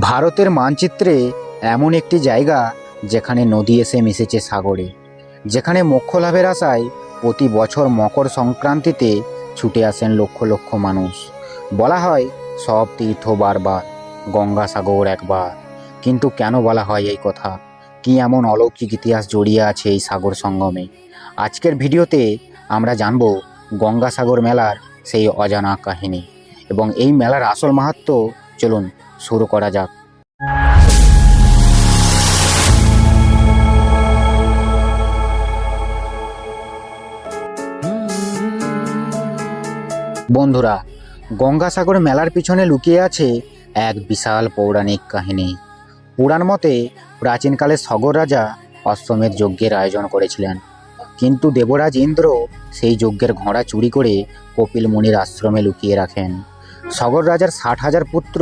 ভারতের মানচিত্রে এমন একটি জায়গা যেখানে নদী এসে মিশেছে সাগরে, যেখানে মোক্ষ লাভের আশায় প্রতি বছর মকর সংক্রান্তিতে ছুটে আসেন লক্ষ লক্ষ মানুষ। বলা হয়, সব তীর্থ বারবার, গঙ্গাসাগর একবার। কিন্তু কেন বলা হয় এই কথা? কি এমন অলৌকিক ইতিহাস জড়িয়ে আছে এই সাগর সঙ্গমে? আজকের ভিডিওতে আমরা জানব গঙ্গাসাগর মেলার সেই অজানা কাহিনী এবং এই মেলার আসল মাহাত্ম্য চলুন শুরু করা যাক। বন্ধুরা, গঙ্গাসাগর মেলার পিছনে লুকিয়ে আছে এক বিশাল পৌরাণিক কাহিনী। পুরাণ মতে, প্রাচীনকালে সগর রাজা অশ্বমেধ যজ্ঞের আয়োজন করেছিলেন। কিন্তু দেবরাজ ইন্দ্র সেই যজ্ঞের ঘোড়া চুরি করে কপিল মুনির আশ্রমে লুকিয়ে রাখেন। সগর রাজার ষাট হাজার পুত্র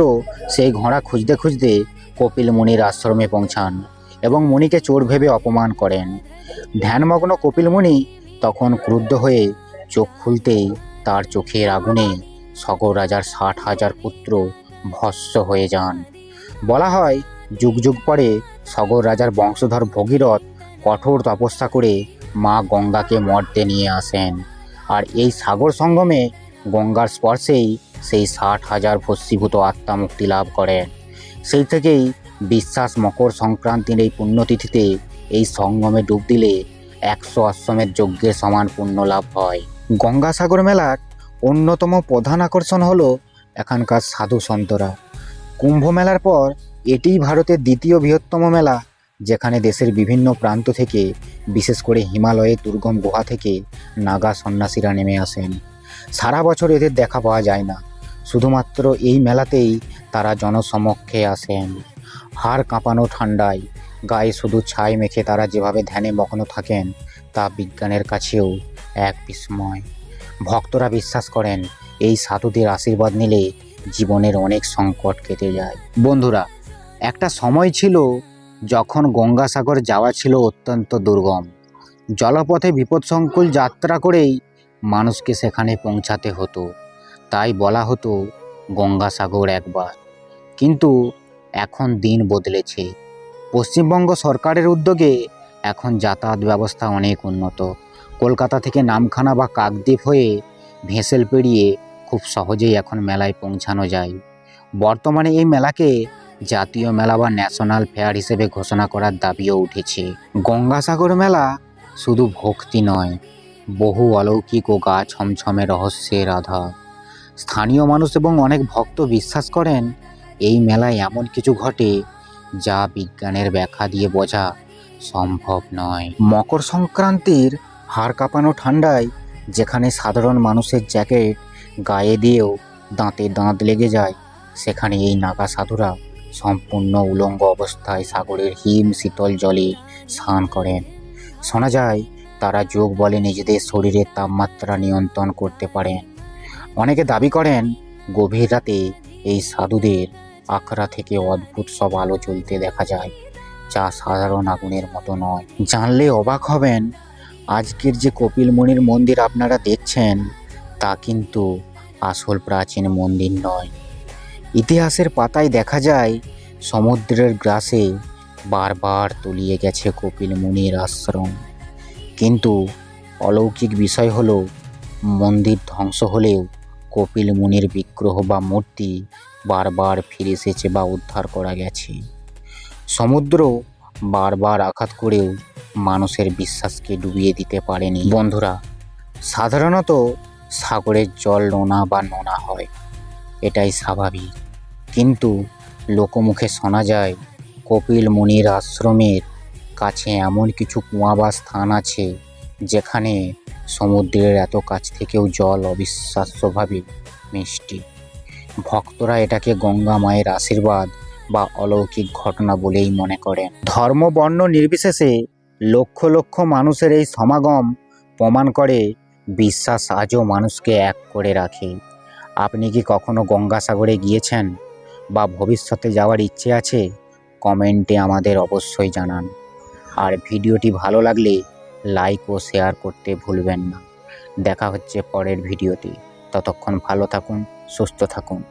সেই ঘোড়া খুঁজতে খুঁজতে কপিল মুনির আশ্রমে পৌঁছান এবং মুনিকে চোর ভেবে অপমান করেন। ধ্যানমগ্ন কপিল মুনি তখন ক্রুদ্ধ হয়ে চোখ খুলতেই তার চোখের আগুনে সগর রাজার ষাট হাজার পুত্র ভস্ম হয়ে যান। বলা হয়, যুগ যুগ পরে সগর রাজার বংশধর ভগীরথ কঠোর তপস্যা করে মা গঙ্গাকে মর্তে নিয়ে আসেন। আর এই সাগর সঙ্গমে গঙ্গার স্পর্শেই সেই ষাট হাজার ভস্মীভূত আত্মা মুক্তি লাভ করেন সেই থেকেই বিশ্বাস মকর সংক্রান্তির এই পুণ্যতিথিতে এই সঙ্গমে ডুব দিলে একশো আশ্রমের যজ্ঞের সমান পুণ্য লাভ হয়। গঙ্গাসাগর মেলার অন্যতম প্রধান আকর্ষণ হলো এখানকার সাধু সন্তরা। কুম্ভ মেলার পর এটিই ভারতের দ্বিতীয় বৃহত্তম মেলা, যেখানে দেশের বিভিন্ন প্রান্ত থেকে, বিশেষ করে হিমালয়ের দুর্গম গুহা থেকে নাগা সন্ন্যাসীরা নেমে আসেন। সারা বছর এদের দেখা পাওয়া যায় না। শুধুমাত্র এই মেলাতেই তারা জনসমক্ষে আসেন। হাড় কাঁপানো ঠান্ডায়, গায়ে শুধু ছাই মেখে তারা যেভাবে ধ্যানে মগ্ন থাকেন, তা বিজ্ঞানের কাছেও এক বিস্ময়। ভক্তরা বিশ্বাস করেন, এই সাধুদের আশীর্বাদ নিলে জীবনের অনেক সংকট কেটে যায়। বন্ধুরা, একটা সময় ছিল যখন গঙ্গাসাগর যাওয়া ছিল অত্যন্ত দুর্গম। জলপথে বিপদসংকুল যাত্রা করেই মানুষকে সেখানে পৌঁছাতে হতো। তাই বলা হতো, গঙ্গাসাগর একবার। কিন্তু এখন দিন বদলেছে। পশ্চিমবঙ্গ সরকারের উদ্যোগে এখন যাতায়াত ব্যবস্থা অনেক উন্নত। কলকাতা থেকে নামখানা বা কাকদ্বীপ হয়ে ভেসেল পেরিয়ে খুব সহজেই এখন মেলায় পৌঁছানো যায়। বর্তমানে এই মেলাকে জাতীয় মেলা বা ন্যাশনাল ফেয়ার হিসেবে ঘোষণা করার দাবিও উঠেছে। গঙ্গাসাগর মেলা শুধু ভক্তি নয়, বহু অলৌকিক ও গা ছমছমে রহস্যের আধার। স্থানীয় মানুষ এবং অনেক ভক্ত বিশ্বাস করেন, এই মেলায় এমন কিছু ঘটে যা বিজ্ঞানের ব্যাখ্যা দিয়ে বোঝা সম্ভব নয়। মকর সংক্রান্তির হাড় কাঁপানো ঠান্ডায়, যেখানে সাধারণ মানুষের জ্যাকেট গায়ে দিয়েও দাঁতে দাঁত লেগে যায়, সেখানে এই নাগা সাধুরা সম্পূর্ণ উলঙ্গ অবস্থায় সাগরের হিম শীতল জলে স্নান করেন। শোনা যায়, তারা যোগ বলে নিজেদের শরীরের তাপমাত্রা নিয়ন্ত্রণ করতে পারেন। অনেকে দাবি করেন, গভীর রাতে এই সাধুদের আখড়া থেকে অদ্ভুত সব আলো চলতে দেখা যায়, যা সাধারণ আগুনের মতো নয়। জানলে অবাক হবেন, আজকের যে কপিল মুনির মন্দির আপনারা দেখছেন, তা কিন্তু আসল প্রাচীন মন্দির নয়। ইতিহাসের পাতায় দেখা যায়, সমুদ্রের গ্রাসে বারবার তলিয়ে গেছে কপিল মুনির আশ্রম। কিন্তু অলৌকিক বিষয় হলো, মন্দির ধ্বংস হলেও কপিল মুনির বিগ্রহ বা মূর্তি বারবার ফিরে এসেছে বা উদ্ধার করা গেছে। সমুদ্র বারবার আঘাত করেও মানুষের বিশ্বাসকে ডুবিয়ে দিতে পারেনি। বন্ধুরা, সাধারণত সাগরের জল নোনা বা নোনা হয়, এটাই স্বাভাবিক। কিন্তু লোকমুখে শোনা যায়, কপিল মুনির আশ্রমের কাছে এমন কিছু কুয়া বা স্থান আছে, যেখানে সমুদ্রের এত কাছ থেকেও জল অবিশ্বাস্যভাবে মিষ্টি। ভক্তরা এটাকে গঙ্গা মায়ের আশীর্বাদ বা অলৌকিক ঘটনা বলেই মনে করেন। ধর্ম বর্ণ নির্বিশেষে লক্ষ লক্ষ মানুষের এই সমাগম প্রমাণ করে বিশ্বাস আজও মানুষকে এক করে রাখে। আপনি কি কখনো গঙ্গাসাগরে গিয়েছেন বা ভবিষ্যতে যাওয়ার ইচ্ছে আছে? কমেন্টে আমাদের অবশ্যই জানান। আর ভিডিওটি ভালো লাগলে লাইক ও শেয়ার করতে ভুলবেন না। দেখা হচ্ছে পরের ভিডিওতে। ততক্ষণ ভালো থাকুন, সুস্থ থাকুন.